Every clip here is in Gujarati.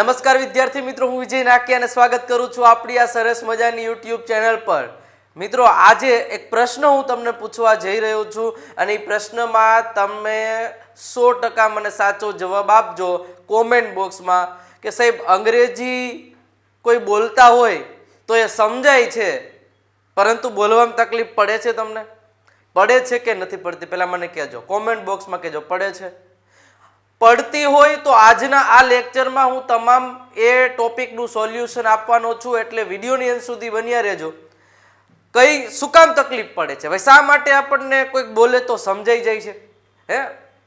નમસ્કાર વિદ્યાર્થી મિત્રો, હું વિજય નાકી અને સ્વાગત કરું છું આપણી આ સરસ મજાની યુટ્યુબ ચેનલ પર. મિત્રો, આજે એક પ્રશ્ન હું તમને પૂછવા જઈ રહ્યો છું અને એ પ્રશ્નમાં તમે સો ટકા મને સાચો જવાબ આપજો કોમેન્ટ બોક્સમાં કે સાહેબ, અંગ્રેજી કોઈ બોલતા હોય તો એ સમજાય છે, પરંતુ બોલવામાં તકલીફ પડે છે તમને? પડે છે કે નથી પડતી? પહેલાં મને કહેજો. કોમેન્ટ બોક્સમાં કહેજો. પડે છે. પડતી હોય તો આજના આ લેક્ચરમાં હું તમામ એ ટોપિકનું સોલ્યુશન આપવાનો છું એટલે વિડીયોની અંત સુધી બન્યા રહેજો. કઈ શું કામ તકલીફ પડે છે? ભાઈ, શા માટે આપણને કોઈક બોલે તો સમજાઈ જાય છે? હે?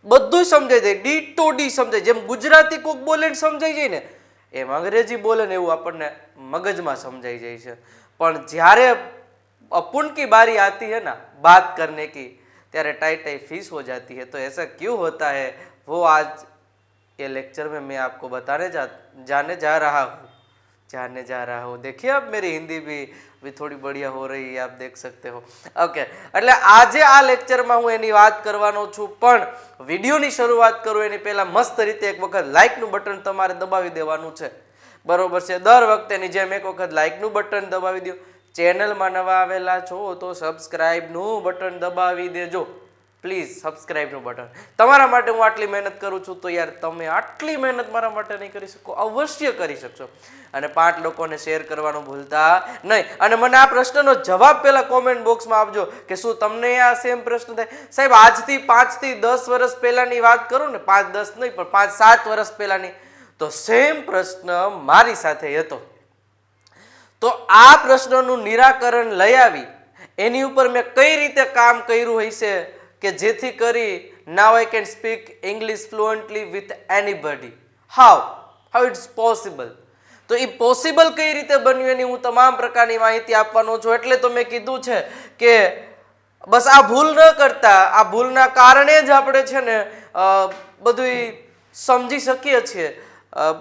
બધું સમજાઈ જાય. ડી ટુ ડી સમજાય. જેમ ગુજરાતી કોઈક બોલે ને સમજાઈ જાય ને, એમ અંગ્રેજી બોલે ને એવું આપણને મગજમાં સમજાઈ જાય છે. પણ જ્યારે અપુન કી બારી આતી હે ના, બાત કરને કી, ત્યારે ટાઈ ટાઈ ફીસ હો જાતી હે. તો એસા ક્યું હોતા હે? वो आज ये लेक्चर में मैं आपको बताने जा जाने जा रहा हूँ जाने जा रहा हूँ देखिए अब मेरी हिंदी भी भी थोड़ी बढ़िया हो रही है आप देख सकते हो ઓકે એટલે આજે આ લેક્ચરમાં હું એની વાત કરવાનો છું પણ વિડીયોની શરૂઆત કરું એની પહેલાં મસ્ત રીતે એક વખત લાઇકનું બટન તમારે દબાવી દેવાનું છે બરોબર છે દર વખતેની જેમ એક વખત લાઇકનું બટન દબાવી દો ચેનલમાં નવા આવેલા છો તો સબસ્ક્રાઇબનું બટન દબાવી દેજો પ્લીઝ સબસ્ક્રાઈબનું બટન. તમારા માટે હું આટલી મહેનત કરું છું તો યાર તમે આટલી મહેનત મારા માટે નહીં કરી શકો, અવશ્ય કરી શકશો. અને પાંચ લોકોને શેર કરવાનું ભૂલતા નહીં. અને મને આ પ્રશ્નનો જવાબ પહેલાં કોમેન્ટ બોક્સમાં આપજો કે શું તમને આ સેમ પ્રશ્ન થાય? સાહેબ, આજથી પાંચથી દસ વર્ષ પહેલાંની વાત કરું ને, પાંચ દસ નહીં, પણ પાંચ સાત વર્ષ પહેલાંની, તો સેમ પ્રશ્ન મારી સાથે હતો. તો આ પ્રશ્નનું નિરાકરણ લઈ આવી. એની ઉપર મેં કઈ રીતે કામ કર્યું હશે? કે જેથી કરી now I can speak English fluently with anybody how how it's possible તો એ પોસિબલ કઈ રીતે બન્યું એની હું તમામ પ્રકારની માહિતી આપવાનો છું. એટલે તો મેં કીધું છે કે બસ આ ભૂલ ન કરતા, આ ભૂલના કારણે જ આપણે છે ને બધું સમજી શકીએ છીએ.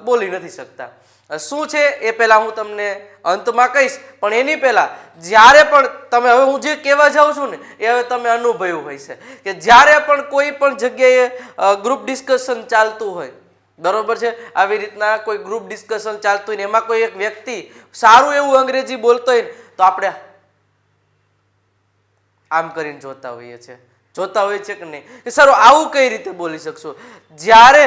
બોલી નથી શકતા. શું છે? એ પહેલાં હું તમને અંતમાં કહીશ. પણ એની પહેલાં, જ્યારે પણ તમે, હવે હું જે કહેવા જાઉં છું ને, એ હવે તમે અનુભવ્યું હોય છે કે જ્યારે પણ કોઈ પણ જગ્યાએ ગ્રુપ ડિસ્કશન ચાલતું હોય, બરોબર છે? આવી રીતના કોઈ ગ્રુપ ડિસ્કશન ચાલતું હોય ને, એમાં કોઈ એક વ્યક્તિ સારું એવું અંગ્રેજી બોલતો હોય ને, તો આપણે આમ કરીને જોતા હોઈએ છીએ. જોતા હોઈએ છે કે નહીં? કે સર, આવું કઈ રીતે બોલી શકશો? જ્યારે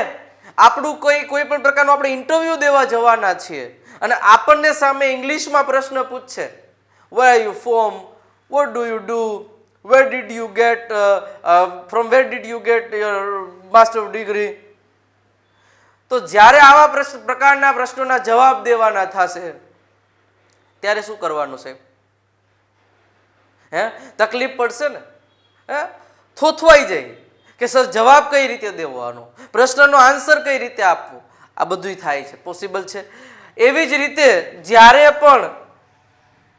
આપણું કોઈ કોઈ પણ પ્રકારનું આપણે ઇન્ટરવ્યૂ દેવા જવાના છીએ. અને આપણને સામે ઇંગ્લિશમાં પ્રશ્ન પૂછશે where are you from what do you do where did you get from where did you get your master degree તો જ્યારે આવા પ્રશ્ન પ્રકારના પ્રશ્નોના જવાબ દેવાના થશે, ત્યારે શું કરવાનું છે? હે? તકલીફ પડશે ને? હે? થોથવાઈ જાય. કે સર જવાબ કઈ રીતે દેવાનો? પ્રશ્નનો આન્સર કઈ રીતે આપવો? આ બધુંય થાય છે, પોસિબલ છે. એવી જ રીતે જ્યારે પણ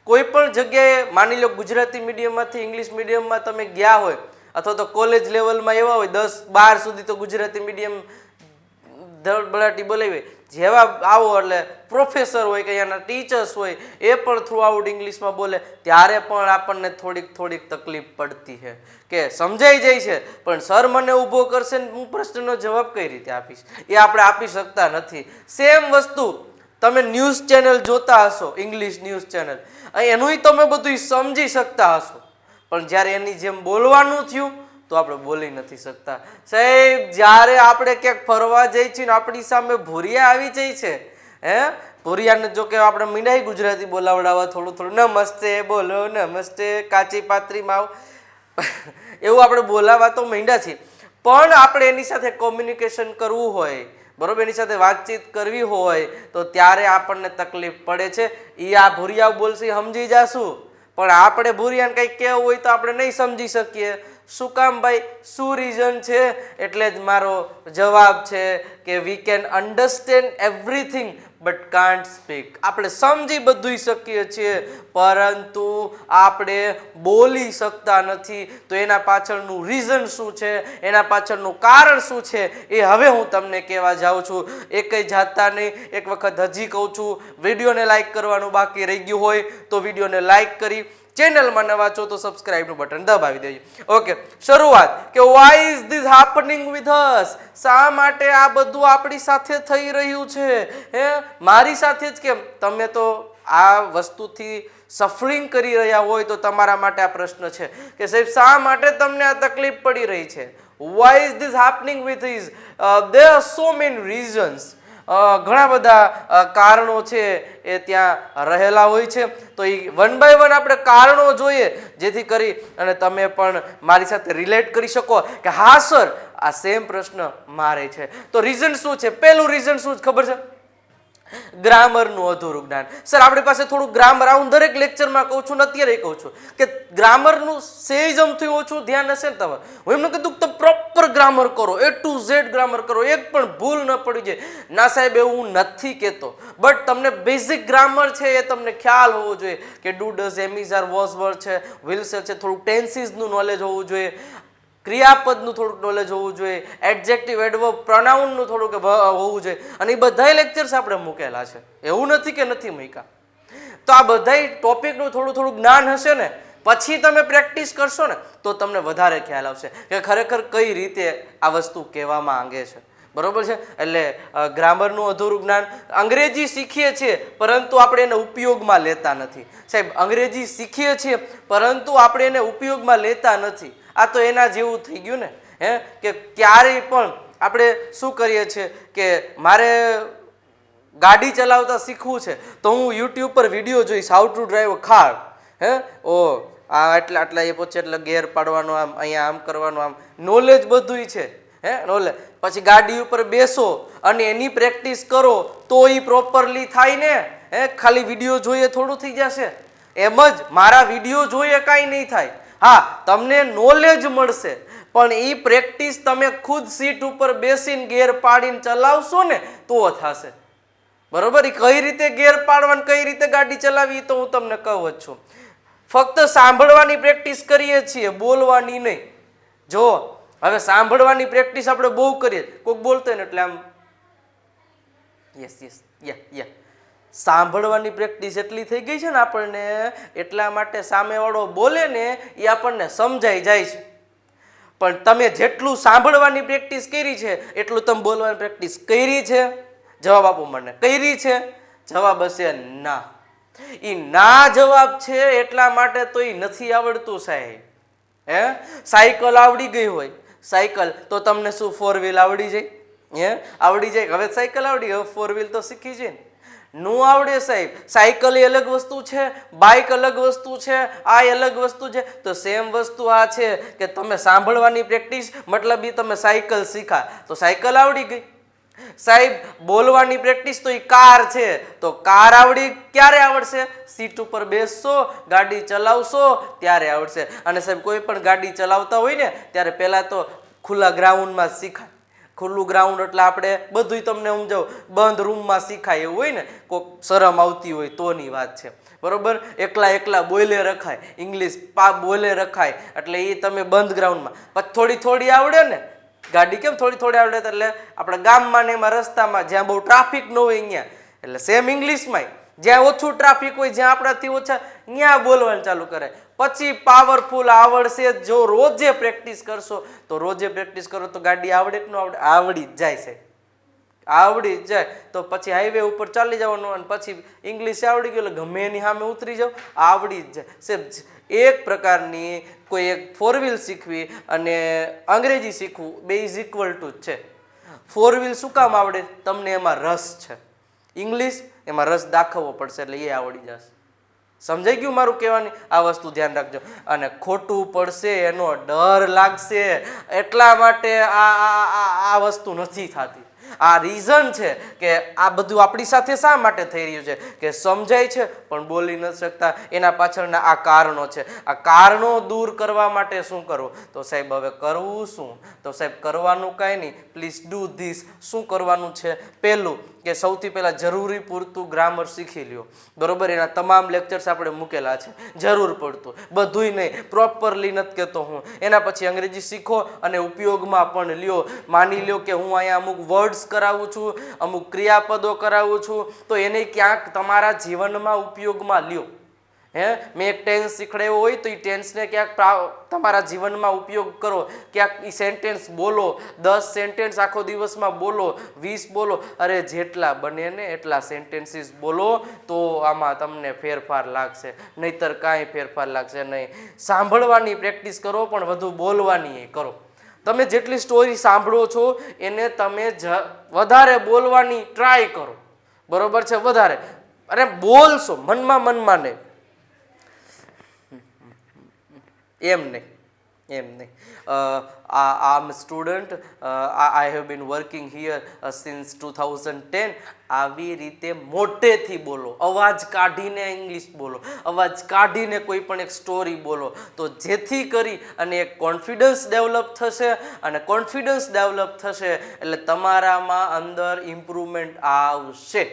કોઈ પણ જગ્યાએ માની લો ગુજરાતી મીડિયમમાંથી ઇંગ્લિશ મીડિયમમાં તમે ગયા હોય, અથવા તો કોલેજ લેવલમાં એવા હોય, દસ બાર સુધી તો ગુજરાતી મીડિયમ ધડબડાટી બોલાવી જેવા આવો એટલે પ્રોફેસર હોય કે એના ટીચર્સ હોય, એ પણ થ્રુ આઉટ ઇંગ્લિશમાં બોલે, ત્યારે પણ આપણને થોડીક થોડીક તકલીફ પડતી છે કે સમજાઈ જાય છે, પણ સર મને ઊભો કરશે ને હું પ્રશ્નનો જવાબ કઈ રીતે આપીશ? એ આપણે આપી શકતા નથી. સેમ વસ્તુ, તમે ન્યૂઝ ચેનલ જોતા હશો ઇંગ્લિશ ન્યૂઝ ચેનલ એનુંય તમે બધું સમજી શકતા હશો. પણ જ્યારે એની જેમ બોલવાનું થયું તો આપણે બોલી નથી શકતા. સાહેબ, જ્યારે આપણે ક્યાંક ફરવા જઈ છીએ ને આપણી સામે ભૂરિયા આવી જાય છે, હે? ભૂરિયાને જો કે આપણે મીંડાઈ ગુજરાતી બોલાવડાવવા થોડું થોડું, નમસ્તે, બોલો, નમસ્તે, કાચી પાત્રી માવ. એવું આપણે બોલાવવા તો મીંડા છીએ. પણ આપણે એની સાથે કોમ્યુનિકેશન કરવું હોય, બરોબર? એની સાથે વાતચીત કરવી હોય, તો ત્યારે આપણને તકલીફ પડે છે. એ આ ભૂરિયા બોલશે, સમજી જાશું. પણ આપણે ભૂરિયાને કંઈક કહેવું હોય તો આપણે નહીં સમજી શકીએ. શું કામ ભાઈ? શું રીઝન છે? એટલે જ મારો જવાબ છે કે we can understand everything but can't speak આપણે સમજી બધુંય શકીએ છીએ, પરંતુ આપણે બોલી શકતા નથી. તો એના પાછળનું રીઝન શું છે? એના પાછળનું કારણ શું છે? એ હવે હું તમને કહેવા જાઉં છું. એ કંઈ જાતા નહીં, એક વખત હજી કહું છું. વિડીયોને લાઈક કરવાનું બાકી રહી ગયું હોય તો વિડીયોને લાઈક કરી ચેનલમાં નવા છો તો સબસ્ક્રાઇબનું બટન દબાવી દેજો. ઓકે શરૂઆત કે why is this happening with us શા માટે આ બધું આપણી સાથે થઈ રહ્યું છે? હે? મારી સાથે જ કેમ? તમે તો આ વસ્તુથી સફરિંગ કરી રહ્યા હોય તો તમારા માટે આ પ્રશ્ન છે. કે સાહેબ, શા માટે તમને આ તકલીફ પડી રહી છે? Why is this happening with is there are so many reasons ઘણા બધા કારણો છે એ ત્યાં રહેલા હોય છે. તો એ વન બાય વન આપણે કારણો જોઈએ, જેથી કરી અને તમે પણ મારી સાથે રિલેટ કરી શકો કે હા, સર, આ સેમ પ્રશ્ન મારે છે. તો રીઝન શું છે? પહેલું રીઝન શું ખબર છે? ગ્રામરનું અધૂરું જ્ઞાન. સર આપણી પાસે થોડું ગ્રામર આ હું દરેક લેક્ચરમાં કહું છું ને અત્યારે કહું છું કે ગ્રામરનું સેજ અમથી ઓછું ધ્યાન હશે ને તમારે. હું એમને કીધું તમે પ્રોપર ગ્રામર કરો એ ટુ ઝેડ ગ્રામર કરો, એક પણ ભૂલ ન પડી જાય. ના સાહેબ, એવું નથી કહેતો. બટ તમને બેઝિક ગ્રામર છે એ તમને ખ્યાલ હોવો જોઈએ કે do does am is are was were છે વિલ્સર છે થોડું ટેન્સીસનું નોલેજ હોવું જોઈએ. ક્રિયાપદનું થોડુંક નોલેજ હોવું જોઈએ એડજેક્ટિવ એડવર્બ પ્રોનાઉનનું થોડુંક હોવું જોઈએ. અને એ બધાય લેક્ચર્સ આપણે મૂકેલા છે. એવું નથી કે નથી મૂક્યા. તો આ બધાય ટોપિકનું થોડું થોડું જ્ઞાન હશે ને, પછી તમે પ્રેક્ટિસ કરશો ને, તો તમને વધારે ખ્યાલ આવશે કે ખરેખર કઈ રીતે આ વસ્તુ કહેવામાં માંગે છે. બરોબર છે? એટલે ગ્રામરનું અધૂરું જ્ઞાન, અંગ્રેજી શીખીએ છીએ, પરંતુ આપણે એને ઉપયોગમાં લેતા નથી. સાહેબ, અંગ્રેજી શીખીએ છીએ, પરંતુ આપણે એને ઉપયોગમાં લેતા નથી. આ તો એના જેવું થઈ ગયું ને, હે? કે ક્યારેય પણ આપણે શું કરીએ છીએ કે મારે ગાડી ચલાવતા શીખવું છે, તો હું યુટ્યુબ પર વીડિયો જોઈશ હાઉ ટુ ડ્રાઈવ કાર હે? ઓ, આ આટલા આટલા એ પછી એટલે ગેર પાડવાનું આમ, અહીંયા આમ કરવાનું આમ નોલેજ બધુંય છે, હે? નોલેજ પછી ગાડી ઉપર બેસો અને એની પ્રેક્ટિસ કરો તો એ પ્રોપરલી થાય ને, હે? ખાલી વીડિયો જોઈએ થોડું થઈ જશે. એમ જ, મારા વીડિયો જોઈએ કાંઈ નહીં થાય. હા, તમને નોલેજ મળશે. પણ એ પ્રેક્ટિસ તમે ખુદ સીટ ઉપર બેસીને ગેર પાડીને ચલાવશો ને, તો થશે. બરોબર? એ કઈ રીતે ગેર પાડવાની કઈ રીતે ગાડી ચલાવવી એ તો હું તમને કહું જ છું. ફક્ત સાંભળવાની પ્રેક્ટિસ કરીએ છીએ, બોલવાની નહીં. જો, હવે સાંભળવાની પ્રેક્ટિસ આપણે બહુ કરીએ. કોઈક બોલતો ને એટલે આમ યસ યસ યા યા સાંભળવાની પ્રેક્ટિસ એટલી થઈ ગઈ છે ને આપણને, એટલા માટે સામેવાળો બોલે ને એ આપણને સમજાઈ જાય છે. પણ તમે જેટલું સાંભળવાની પ્રેક્ટિસ કરી છે, એટલું તમે બોલવાની પ્રેક્ટિસ કરી છે. જવાબ આપો મને, કરી છે? જવાબ હશે ના. એ ના જવાબ છે એટલા માટે તો એ નથી આવડતું સાહેબ. હે? સાયકલ આવડી ગઈ હોય. સાયકલ તો તમને શું ફોર વ્હીલ આવડી જાય? હે? આવડી જાય? હવે સાયકલ આવડી, હવે ફોર વ્હીલ તો શીખી જાય ને. નું આવડે સાહેબ. સાયકલ એ અલગ વસ્તુ છે, બાઇક અલગ વસ્તુ છે, આ અલગ વસ્તુ છે. તો સેમ વસ્તુ આ છે કે તમે સાંભળવાની પ્રેક્ટિસ મતલબ એ તમે સાયકલ શીખા. તો સાયકલ આવડી ગઈ. સાહેબ, બોલવાની પ્રેક્ટિસ તો એ કાર છે. તો કાર આવડી ક્યારે આવડશે? સીટ ઉપર બેસશો, ગાડી ચલાવશો, ત્યારે આવડશે. અને સાહેબ, કોઈ પણ ગાડી ચલાવતા હોય ને, ત્યારે પહેલાં તો ખુલ્લા ગ્રાઉન્ડમાં શીખાય. ખુલ્લું ગ્રાઉન્ડ એટલે આપણે બધુંય તમને સમજાવ, બંધ રૂમમાં શીખાય એવું હોય ને કોઈક શરમ આવતી હોય તોની વાત છે. બરોબર? એકલા એકલા બોલે રખાય ઇંગ્લિશ પા બોલે રખાય, એટલે એ તમે બંધ ગ્રાઉન્ડમાં પછી થોડી થોડી આવડે ને, ગાડી કેમ થોડી થોડી આવડે? એટલે આપણે ગામમાં ને એમાં રસ્તામાં જ્યાં બહુ ટ્રાફિક ન હોય અહીંયા, એટલે સેમ ઇંગ્લિશમાંય જ્યાં ઓછું ટ્રાફિક હોય, જ્યાં આપણાથી ઓછા, ત્યાં બોલવાનું ચાલુ કરે. પછી પાવરફુલ આવડશે જો. રોજે પ્રેક્ટિસ કરશો, તો રોજે પ્રેક્ટિસ કરો, તો ગાડી આવડે કે ન આવડે? આવડી જ જાય છે. આવડી જ જાય. તો પછી હાઈવે ઉપર ચાલી જવાનું અને પછી ઇંગ્લિશ આવડી ગયું એટલે ગમે એની સામે ઉતરી જાવ આવડી જ જાય. સેફ એક પ્રકારની કોઈ એક ફોર વ્હીલ શીખવી અને અંગ્રેજી શીખવું, બે ઇઝ ઇક્વલ ટુ જ છે. ફોર વ્હીલ શું કામ આવડે? તમને એમાં રસ છે. ઇંગ્લિશ એમાં રસ દાખવવો પડશે એટલે એ આવડી જશે. સમજાઈ ગયું મારું કહેવાની? આ વસ્તુ ધ્યાન રાખજો. અને ખોટું પડશે એનો ડર લાગશે. એટલા માટે આ, આ- વસ્તુ નથી થતી. આ રીઝન છે કે આ બધું આપણી સાથે શા માટે થઈ રહ્યું છે? કે સમજાય છે, પણ બોલી નથી શકતા. એના પાછળના આ કારણો છે. આ કારણો દૂર કરવા માટે શું કરવું? તો સાહેબ, હવે કરવું શું? તો સાહેબ, કરવાનું કાંઈ નહીં. પ્લીઝ ડુ ધીસ શું કરવાનું છે? પહેલું કે સૌથી પહેલાં જરૂરી પૂરતું ગ્રામર શીખી લ્યો. બરોબર? એના તમામ લેક્ચર્સ આપણે મૂકેલા છે. જરૂર પડતું. બધુંય નહીં. પ્રોપરલી નથી કહેતો હું. એના પછી અંગ્રેજી શીખો અને ઉપયોગમાં પણ લ્યો. માની લ્યો કે હું અહીંયા અમુક વર્ડ્સ કરાવું છું, અમુક ક્રિયાપદો કરાવું છું, તો એને ક્યાંક તમારા જીવનમાં ઉપયોગમાં લ્યો. હે? મેં એક ટેન્સ શીખડાવ્યો હોય તો એ ટેન્સને ક્યાંક તમારા જીવનમાં ઉપયોગ કરો. ક્યાંક એ સેન્ટેન્સ બોલો. દસ સેન્ટેન્સ આખો દિવસમાં બોલો. વીસ બોલો. અરે જેટલા બને ને એટલા સેન્ટેન્સીસ બોલો તો આમાં તમને ફેરફાર લાગશે. નહીતર કાંઈ ફેરફાર લાગશે નહીં. સાંભળવાની પ્રેક્ટિસ કરો, પણ વધુ બોલવાની કરો. તમે જેટલી સ્ટોરી સાંભળો છો, એને તમે જ વધારે બોલવાની ટ્રાય કરો. બરોબર છે? વધારે. અરે બોલશો, મનમાં મનમાં નહીં. એમ નહીં એમ નહીં. આ, આમ student I have been working here since two thousand ten આવી રીતે મોટેથી બોલો, અવાજ કાઢીને ઇંગ્લિશ બોલો, અવાજ કાઢીને કોઈ પણ એક સ્ટોરી બોલો, તો જેથી કરી અને એક કોન્ફિડન્સ ડેવલપ થશે, અને કોન્ફિડન્સ ડેવલપ થશે, એટલે તમારામાં અંદર ઇમ્પ્રુવમેન્ટ આવશે.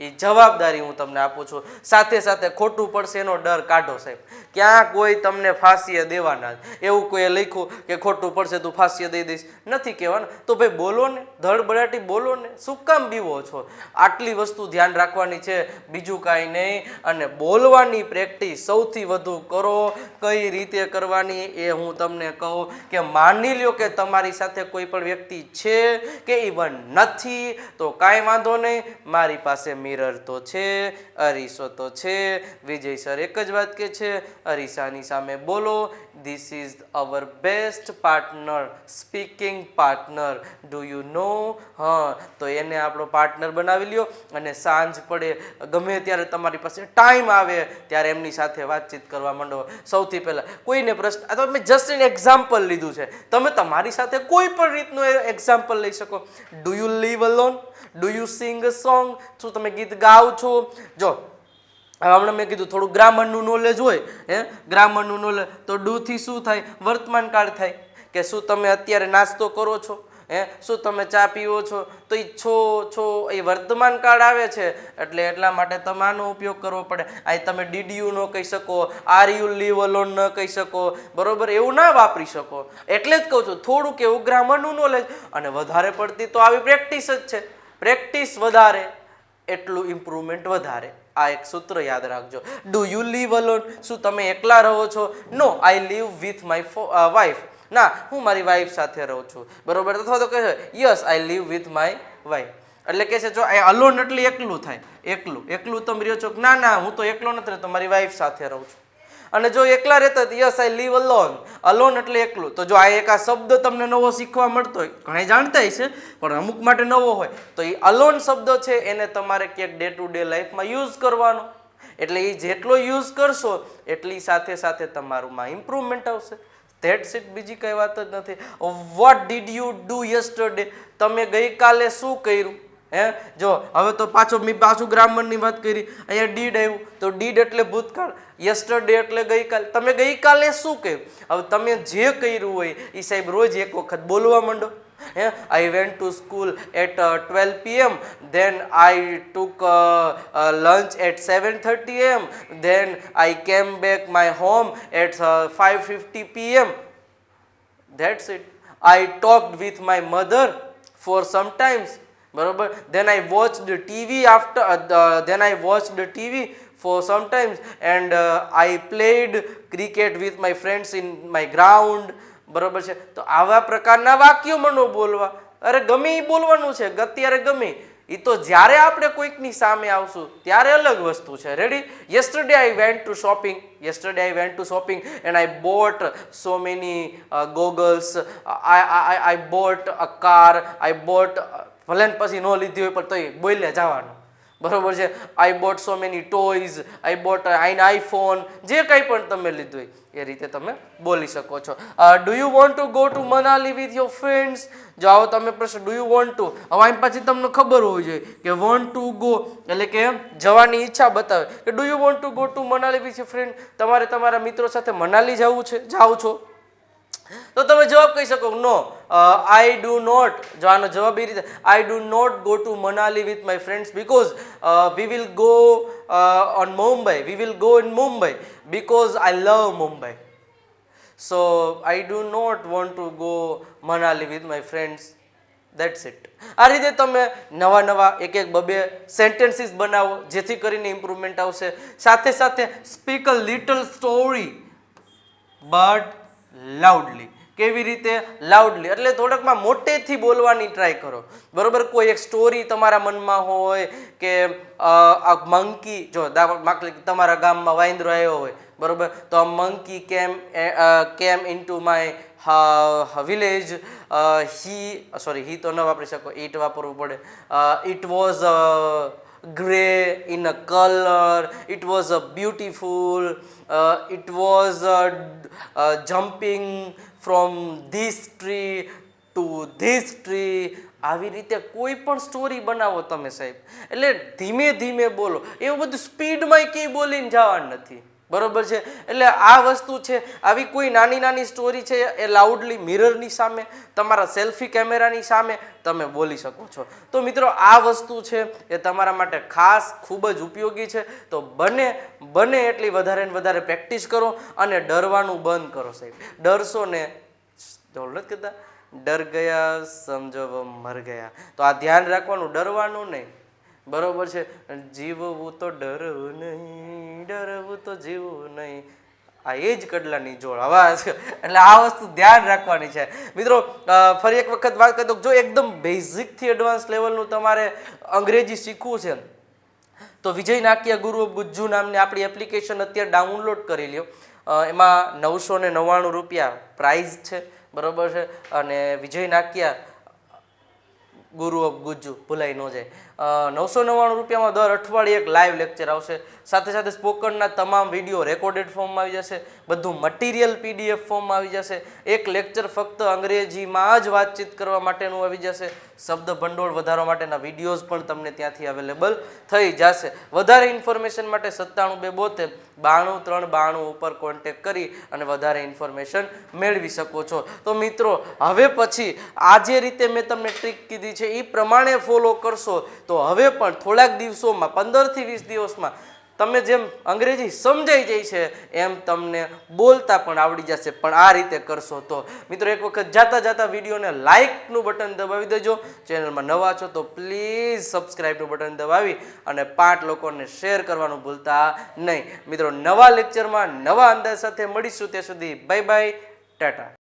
એ જવાબદારી હું તમને આપું છું. સાથે સાથે ખોટું પડશે એનો ડર કાઢો સાહેબ. ક્યાં કોઈ તમને ફાંસીએ દેવાના એવું કોઈએ લખ્યું કે ખોટું પડશે તું ફાંસીએ દઈ દઈશ. નથી કહેવાનું. તો ભાઈ બોલો ને ધડબડાટી બોલો ને. શું કામ બીવો છો? આટલી વસ્તુ ધ્યાન રાખવાની છે. બીજું કાંઈ નહીં. અને બોલવાની પ્રેક્ટિસ સૌથી વધુ કરો. કઈ રીતે કરવાની એ હું તમને કહું કે માની લ્યો કે તમારી સાથે કોઈ પણ વ્યક્તિ છે કે ઇવન નથી, તો કાંઈ વાંધો નહીં. મારી પાસે મિરર તો છે, અરીસો તો છે, વિજય સર એક જ વાત કે છે અરીસાની સામે બોલો this is our best partner speaking partner do you know હા, તો એને આપણો પાર્ટનર બનાવી લ્યો અને સાંજ પડે, ગમે ત્યારે તમારી પાસે ટાઈમ આવે, ત્યારે એમની સાથે વાતચીત કરવા માંડો. સૌથી પહેલાં કોઈને પ્રશ્ન અથવા મેં જસ્ટ એન એક્ઝામ્પલ લીધું છે. તમે તમારી સાથે કોઈ પણ રીતનું એક્ઝામ્પલ લઈ શકો. Do you live alone do you sing a song શું તમે ગીત ગાઓ છો? જો હમણાં મેં કીધું થોડું ગ્રામરનું નોલેજ હોય, હે? ગ્રામરનું નોલેજ તો ડુથી શું થાય? વર્તમાન કાળ થાય. કે શું તમે અત્યારે નાસ્તો કરો છો? હે? શું તમે ચા પીવો છો? તો એ છો છો, એ વર્તમાન કાળ આવે છે. એટલે એટલા માટે તમે આનો ઉપયોગ કરવો પડે. આ તમે ડીડીયુ ન કહી શકો આર યુ લીવ અલોન ન કહી શકો, બરોબર? એવું ના વાપરી શકો. એટલે જ કહું છું, થોડુંક એવું ગ્રામરનું નોલેજ અને વધારે પડતી તો આવી પ્રેક્ટિસ જ છે. પ્રેક્ટિસ વધારે, એટલું ઇમ્પ્રુવમેન્ટ વધારે. આ એક સૂત્ર યાદ રાખજો. ડુ યુ લીવ અલોન શું તમે એકલા રહો છો? No I live with my wife ના, હું મારી વાઈફ સાથે રહું છું. બરોબર? અથવા તો કહે yes I live with my wife એટલે કે છે, જો આ અલોન એટલે એકલું થાય. એકલું. એકલું તમે રહ્યો છો ના ના, હું તો એકલો નથી રહેતો, મારી વાઈફ સાથે રહું છું. અને જો એકલા રહેતા yes I live alone alone એટલે એકલું. તો જો આ એક આ શબ્દ તમને નવો શીખવા મળતો હોય ઘણા જાણતા છે પણ અમુક માટે નવો હોય, તો એ અલોન શબ્દ છે, એને તમારે ક્યાંક ડે ટુ ડે લાઈફમાં યુઝ કરવાનો. એટલે એ જેટલો યુઝ કરશો, એટલી સાથે સાથે તમારુંમાં ઇમ્પ્રુવમેન્ટ આવશે. ધેટ્સ ઇટ બીજી કઈ વાત જ નથી. What did you do yesterday તમે ગઈકાલે શું કર્યું? હે? જો, હવે તો પાછો મેં પાછું ગ્રામરની વાત કરી. અહીંયા ડીડ આવ્યું. તો ડીડ એટલે ભૂતકાળ. યસ્ટરડે એટલે ગઈકાલ. તમે ગઈકાલે શું કહ્યું હવે તમે જે કર્યું હોય એ સાહેબ રોજ એક વખત બોલવા માંડો. હે? I went to school at twelve PM then I took lunch at seven thirty AM then I came back my home at five fifty PM that's it I talked with my mother four times. બરોબર? Then I watch the TV after then I watch the TV for sometimes for I played played cricket with my in my ground. બરોબર છે? તો આવા પ્રકારના વાક્યો મનો બોલવા. અરે ગમે એ બોલવાનું છે અત્યારે ગમે. એ તો જ્યારે આપણે કોઈકની સામે આવશું, ત્યારે અલગ વસ્તુ છે. Ready yesterday I went to shopping yesterday I went to shopping and I bought so many goggles I I bought a car I bought ભલે ને પછી ન લીધી હોય પણ તોય બોલે જવાનું. બરોબર છે? I bought so many toys I bought an iPhone જે કંઈ પણ તમે લીધું હોય, એ રીતે તમે બોલી શકો છો. Do you want to go to Manali with your friends જો આવો તમે પ્રશ્ન ડુ યુ વોન્ટ ટુ હવે આમ પછી તમને ખબર હોવી જોઈએ કે વોન્ટ ટુ ગો એટલે કે જવાની ઈચ્છા બતાવે. કે do you want to go to Manali with your friend તમારે તમારા મિત્રો સાથે મનાલી જવું છે? જાઓ છો? તો તમે જવાબ કહી શકો નો આઈ ડુ નોટ જો આનો જવાબ એ રીતે I do not go to Manali with my friends because we will go on Mumbai we will go in Mumbai because I love Mumbai so I do not want to go Manali with my friends that's it આ રીતે તમે નવા નવા એક એક બબે સેન્ટેન્સીસ બનાવો, જેથી કરીને ઇમ્પ્રુવમેન્ટ આવશે. સાથે સાથે speak a little story but loudly કેવી રીતે? લાઉડલી એટલે થોડાકમાં મોટેથી બોલવાની ટ્રાય કરો. બરોબર? કોઈ એક સ્ટોરી તમારા મનમાં હોય કે આ મંકી જો માની તમારા ગામમાં વાંદરો આવ્યો હોય, બરોબર? તો આ monkey came came into my village he sorry he તો ન વાપરી શકો. ઈટ વાપરવું પડે. It was grey in a colour it was a was it was jumping from this tree to this tree. આવી રીતે કોઈ પણ સ્ટોરી બનાવો તમે સાહેબ. એટલે ધીમે ધીમે બોલો. એવું બધું સ્પીડમાં કંઈ બોલીને જવાનું નથી. બરોબર છે? એટલે આ વસ્તુ છે, આવી કોઈ નાની નાની સ્ટોરી છે, એ લાઉડલી મિરરની સામે, તમારા સેલ્ફી કેમેરાની સામે તમે બોલી શકો છો. તો મિત્રો, આ વસ્તુ છે, એ તમારા માટે ખાસ ખૂબ જ ઉપયોગી છે. તો બને બને એટલી વધારે ને વધારે પ્રેક્ટિસ કરો અને ડરવાનું બંધ કરો સાહેબ. ડરશો ને નથી કહેતા? ડર ગયા સમજો મર ગયા. તો આ ધ્યાન રાખવાનું, ડરવાનું નહીં. બરોબર છે. જીવવું તો ડરવું નહીં, ડરવું તો જીવવું નહીં. આ એ જ કડલાની જોડ. અવાજ એટલે આ વસ્તુ ધ્યાન રાખવાની છે. મિત્રો ફરી એક વખત વાત કરી દઉં. જો એકદમ બેઝિકથી એડવાન્સ લેવલનું તમારે અંગ્રેજી શીખવું છે, તો વિજય નાટ્ય ગુરુ ગુજ્જુ નામની આપણી એપ્લિકેશન અત્યારે ડાઉનલોડ કરી લ્યો. એમાં નવસો ને નવ્વાણું રૂપિયા પ્રાઇઝ છે. બરોબર છે. અને વિજય નાટ્યા ગુરુ ઓફ ગુજ્જુ, ભૂલાઈ ન જાય. નવસો નવ્વાણું રૂપિયામાં દર અઠવાડિયે એક લાઈવ લેક્ચર આવશે. સાથે સાથે સ્પોકનના તમામ વીડિયો રેકોર્ડેડ ફોર્મમાં આવી જશે. બધું મટીરિયલ પીડીએફ ફોર્મમાં આવી જશે. એક લેક્ચર ફક્ત અંગ્રેજીમાં જ વાતચીત કરવા માટેનું આવી જશે. શબ્દ ભંડોળ વધારવા માટેના વિડીયોઝ પણ તમને ત્યાંથી અવેલેબલ થઈ જશે. વધારે ઇન્ફોર્મેશન માટે સત્તાણું બે બોતેર બાણું ત્રણ બાણું ઉપર કોન્ટેક કરી અને વધારે ઇન્ફોર્મેશન મેળવી શકો છો. તો મિત્રો, હવે પછી આ જે રીતે મેં તમને ટ્રીક કીધી છે એ પ્રમાણે ફોલો કરશો તો હવે પણ થોડાક દિવસોમાં, પંદરથી વીસ દિવસમાં તમે જેમ અંગ્રેજી સમજાઈ જાય છે, એમ તમને બોલતા પણ આવડી જશે. પણ આ રીતે કરશો તો. મિત્રો, એક વખત જાતા જાતા વિડીયોને લાઇકનું બટન દબાવી દેજો. ચેનલમાં નવા છો તો પ્લીઝ સબસ્ક્રાઈબનું બટન દબાવી અને પાંચ લોકોને શેર કરવાનું ભૂલતા નહીં. મિત્રો, નવા લેક્ચરમાં નવા અંદાજ સાથે મળીશું ત્યાં સુધી. Bye bye, tata.